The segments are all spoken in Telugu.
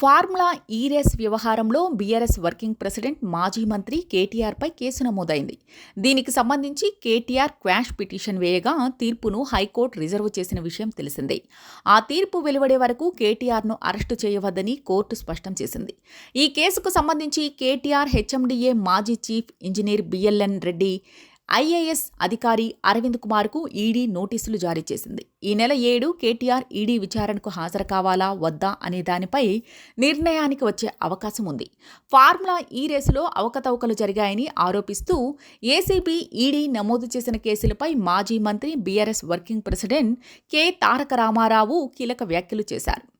ఫార్ములా ఈ రేస్ వ్యవహారంలో బీఆర్ఎస్ వర్కింగ్ ప్రెసిడెంట్ మాజీ మంత్రి కేటీఆర్పై కేసు నమోదైంది. దీనికి సంబంధించి కేటీఆర్ క్వాష్ పిటిషన్ వేయగా తీర్పును హైకోర్టు రిజర్వ్ చేసిన విషయం తెలిసిందే. ఆ తీర్పు వెలువడే వరకు కేటీఆర్ను అరెస్టు చేయవద్దని కోర్టు స్పష్టం చేసింది. ఈ కేసుకు సంబంధించి కేటీఆర్ హెచ్ఎండిఏ మాజీ chief engineer BLN Reddy IAS అధికారి అరవింద్ కుమార్కు ఈడీ నోటీసులు జారీ చేసింది. ఈ నెల ఏడు కేటీఆర్ ఈడీ విచారణకు హాజరు కావాలా వద్దా అనే దానిపై నిర్ణయానికి వచ్చే అవకాశం ఉంది. ఫార్ములా ఈ రేసులో అవకతవకలు జరిగాయని ఆరోపిస్తూ ఏసీబీ ఈడీ నమోదు చేసిన కేసులపై మాజీ మంత్రి BRS working president K. Taraka Rama Rao కీలక వ్యాఖ్యలు చేశారు.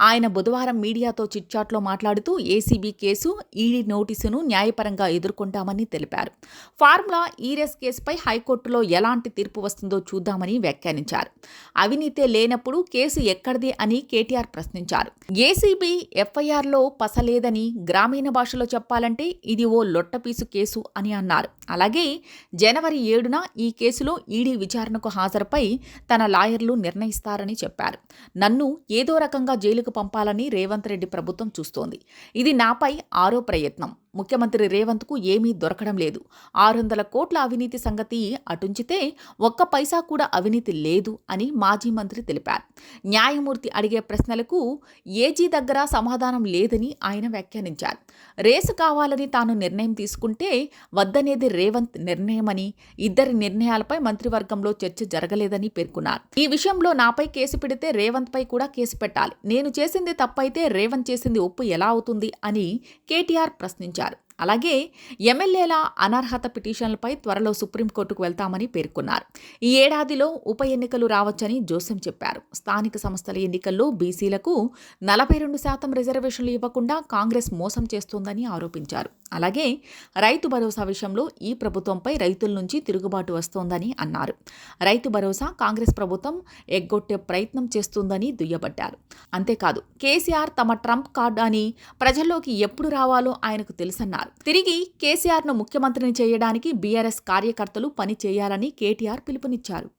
ఆయన బుధవారం మీడియాతో చిట్చాట్లో మాట్లాడుతూ ఏసీబీ కేసు ఈడీ నోటీసును న్యాయపరంగా ఎదుర్కొంటామని తెలిపారు. ఫార్ములా ఈరెస్ కేసుపై హైకోర్టులో ఎలాంటి తీర్పు వస్తుందో చూద్దామని వ్యాఖ్యానించారు. అవినీతే లేనప్పుడు కేసు ఎక్కడిది అని కేటీఆర్ ప్రశ్నించారు. ఏసీబీ ఎఫ్ఐఆర్లో పసలేదని గ్రామీణ భాషలో చెప్పాలంటే ఇది ఓ లొట్టపీసు కేసు అని అన్నారు. అలాగే జనవరి ఏడున ఈ కేసులో ఈడీ విచారణకు హాజరుపై తన లాయర్లు నిర్ణయిస్తారని చెప్పారు. నన్ను ఏదో రకంగా జైలు జైలుకు పంపాలని రేవంత్ రెడ్డి ప్రభుత్వం చూస్తోంది. ఇది నాపై ఆరో ప్రయత్నం. ముఖ్యమంత్రి రేవంత్కు ఏమీ దొరకడం లేదు. ఆరు వందల కోట్ల అవినీతి సంగతి అటుంచితే ఒక్క పైసా కూడా అవినీతి లేదు అని మాజీ మంత్రి తెలిపారు. న్యాయమూర్తి అడిగే ప్రశ్నలకు ఏజీ దగ్గర సమాధానం లేదని ఆయన వ్యాఖ్యానించారు. రేసు కావాలని తాను నిర్ణయం తీసుకుంటే వద్దనేది రేవంత్ నిర్ణయమని ఇద్దరి నిర్ణయాలపై మంత్రివర్గంలో చర్చ జరగలేదని పేర్కొన్నారు. ఈ విషయంలో నాపై కేసు పెడితే రేవంత్పై కూడా కేసు పెట్టాలి. నేను చేసింది తప్పైతే రేవంత్ చేసింది ఒప్పు ఎలా అవుతుంది అని కేటీఆర్ ప్రశ్నించారు. అలాగే ఎమ్మెల్యేల అనర్హత పిటిషన్లపై త్వరలో సుప్రీంకోర్టుకు వెళ్తామని పేర్కొన్నారు. ఈ ఏడాదిలో ఉప ఎన్నికలు రావచ్చని జోసెం చెప్పారు. స్థానిక సంస్థల ఎన్నికల్లో బీసీలకు నలభై రెండు శాతం రిజర్వేషన్లు ఇవ్వకుండా కాంగ్రెస్ మోసం చేస్తోందని ఆరోపించారు. అలాగే రైతు భరోసా విషయంలో ఈ ప్రభుత్వంపై రైతుల నుంచి తిరుగుబాటు వస్తోందని అన్నారు. రైతు భరోసా కాంగ్రెస్ ప్రభుత్వం ఎగ్గొట్టే ప్రయత్నం చేస్తుందని దుయ్యబట్టారు. అంతేకాదు కేసీఆర్ తమ ట్రంప్ కార్డు అని ప్రజల్లోకి ఎప్పుడు రావాలో ఆయనకు తెలుసన్నారు. తిరిగి కేసీఆర్ను ముఖ్యమంత్రిని చేయడానికి బీఆర్ఎస్ కార్యకర్తలు పని చేయాలని కేటీఆర్ పిలుపునిచ్చారు.